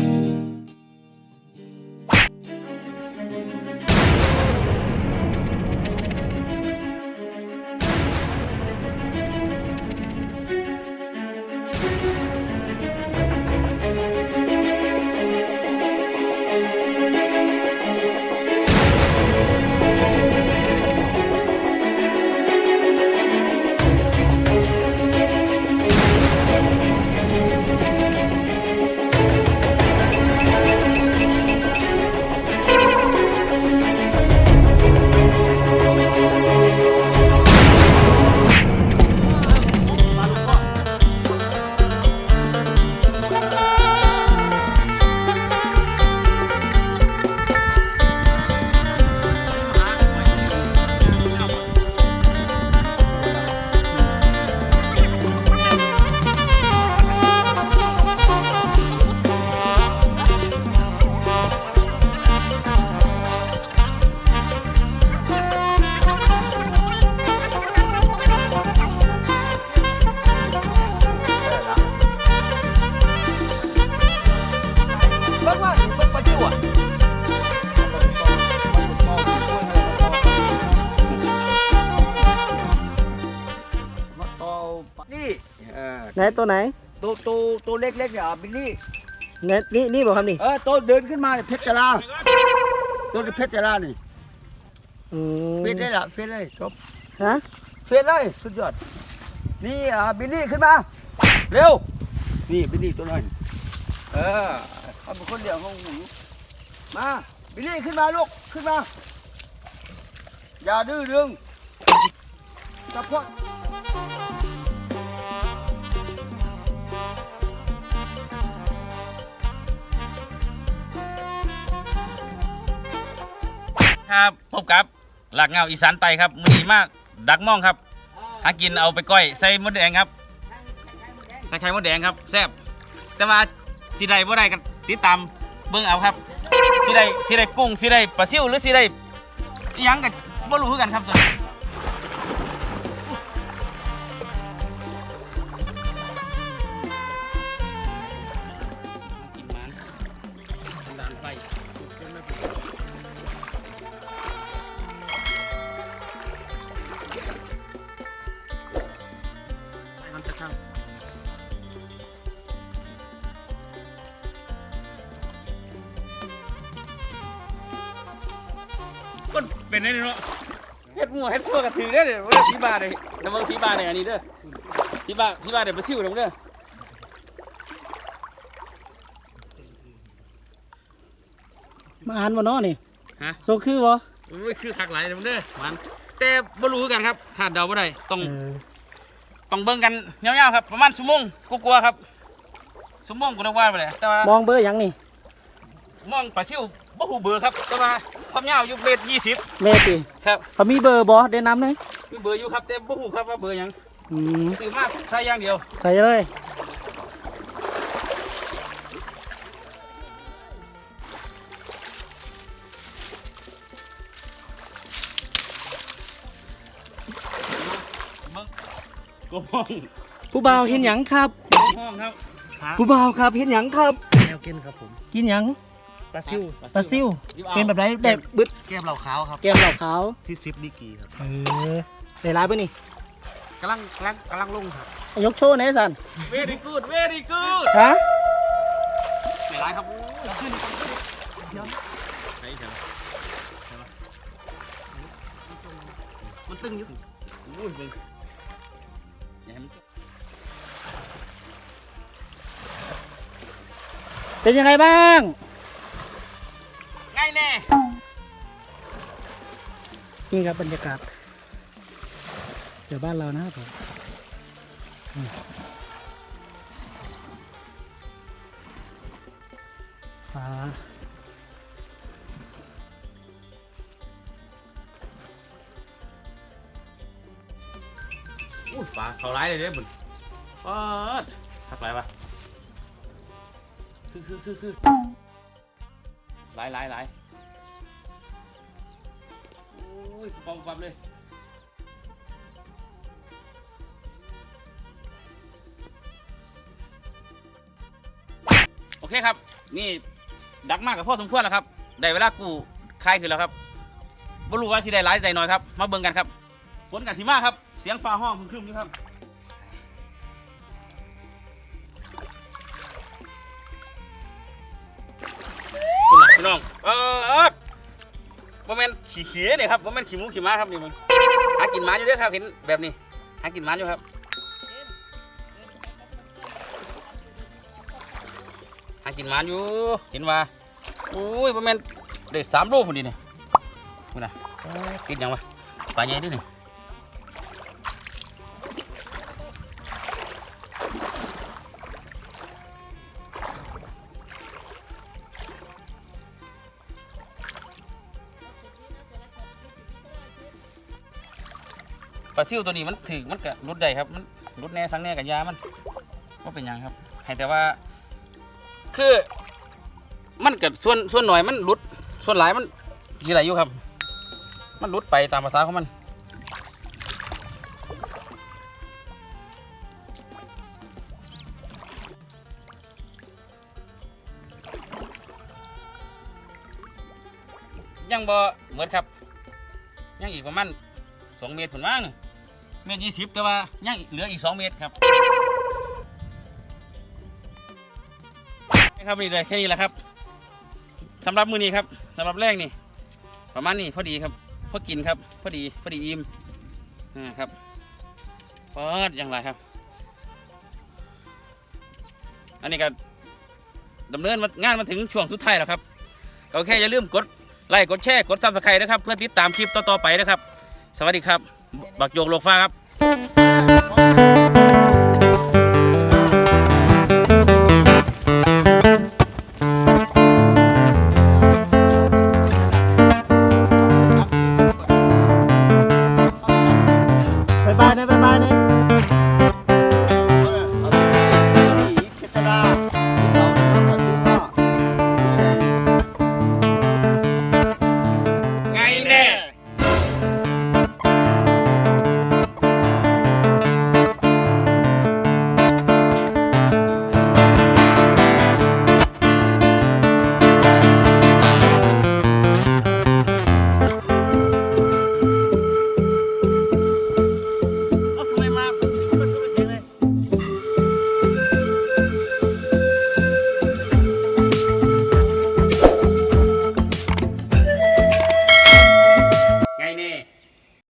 เไหนตัวไหนตัวตัวตัวเล็กๆเนี่ยอะบิลลี่ไหนนี่นี่บอกครับนี่เออตัวเดินขึ้นมาเนี่ยเพชรจราตัวนี้เพชรจรานี่อืมเฟซได้ละเฟซเลยจบฮะเฟซเลยสุดยอดนี่อะบิลลี่ขึ้นมา เร็วนี่บิลลี่ตัวน้อยเออเอาเป็นคนเดียวของหนูมาบิลลี่ขึ้นมาลูกขึ้นมาอย่าดื้อดึงตะพด ครับพบกับหลักเงาอีสานไตครับมือดีมากดักม่องครับหากินเอาไปก้อยใส่มดแดงครับใส่ไข่มดแดงครับแซ่บแต่ว่าสีใดบ่ได้กันติดตามเบิ้งเอาครับสีใดสีใดกุ้งสีใดปลาซิวหรือสีใดยังกันบ่รู้คือกันครับตัว เป็นได้เนาะเฮ็ดหมัวเฮ็ดชั่วกระถือได้อเด้อว่าพี่บาเลยน้ำมันพี่บาเลยอันนี้เด้อพี่บาพี่บาเดี๋ยวไปซิ่วเดี๋ยวเด้อมาอ่านบ่เนาะนี่ฮะโซคือบ่ไม่คือคักหลายเดี๋ยวเด้อมันแต่บ่รู้คือกันครับคาดเดาบ่ได้ต้องเออต้องเบิ่งกันยาวๆครับ ประมาณชั่วโมงกลัวาๆครับชั่วโมงก็ต้องว่าไปเลยแต่ว่ามองเบอร์หยังนี่ มองปลาซิวบ่ฮู้เบอร์ครับแต่ว่าความยาวอยู่เมตรยี่สิบเมติครับเขามีเบอร์บ่แนะนำเลยมีเบอร์อยู่ครับแต่บ่ฮู้ครับว่าเบอร์หยังอืมซื้อมาใช้อย่างเดียวใส่เลยเบิ่งกบห้องผู้บ่าวเห็นหยังครับกบห้องครับผู้บ่าวครับเห็นหยังครับแก้วกินครับผม กินหยัง ปลาซิวปลาซิวเป็นแบบไหนแบบบึดแก้มเหล่าขาวครับแก้มเหล่าขาวซีซิปดีกีครับเออได้หลายป่ะนี่กำลังกำลังกำลังลงครับยกโชว์หน่อยสันเวรี่กูดเวรี่กูดฮะไม่ร้ายครับโอ้ยขึ้นใช่ใช่ไหมมันตึงอยู่โอ้ยเบิ่งอย่าให้มันเป็นยังไงบ้างง่ นี่ครับบรรยากาศเดี๋ยวบ้านเรานะครับผมฟ้าอุ้ยปลาเขาร้ายเลยเนี่ยบุญปาดทักไรปะคือคือคือคือหลายหลายหลาย ยปอมปั๊บเลยเคครับ นี่ดักมากกับพ่อสมควรแล้วครับได้เวลากูคลายขึ้นแล้วครับบ่รู้ว่าสิได้หลายได้น้อยครับ มาเบิ่งกันครับฝนกันสิมาครับ เสียงฟ้าห้องครึ้มๆนี่ครับคุณน่ะพี่น้องเออ เออบ่แม่นขี้เขียเนี่ยครับบ่แม่นขี่หมูขี่ม้าครับนี่มึงหากินม้าอยู่ด้วยครับเห็นแบบนี้หากินม้าอยู่ครับหากินม้าอยู่เห็นว่าอุ้ยว่าแม่นได้สามโลพอดีเนี่ยคุณนะติดยังวะปลาใหญ่ด้วยนี่ ปลาซิ่วตัวนี้มันถือมันกะรุดได้ครับ มันรุดแน่สังแน่กับยามันว่าเป็นยังครับ ให้แต่ว่า คือ มันกับส่วนส่วนหน่อยมันหลุด ส่วนหลายมันยี่ไรอยู่ครับ มันหลุดไปตามภาษาของมันยังบ่เหมือนครับ ยังอีกประมาณสองเมตรผลว่าง เมตรยี่สิบแต่ว่ายังอีกเหลืออีกสองเมตรครับนะครับนี่เลยแค่นี้แหละครับสำหรับมือนี้ครับสำหรับแรกนี่ ประมาณนี้พอดีครับพอกินครับพอดีพอดีอิ่มนะครับเปิดอย่างไรครับ อันนี้ก็ดำเนินงานมาถึงช่วงสุดท้ายแล้วครับก็แค่อย่าลืมกดไลค์กดแชร์กดซับสไครต์นะครับ เพื่อติดตามคลิปต่อๆไปนะครับ สวัสดีครับ บักโยกโลกฟ้าครับ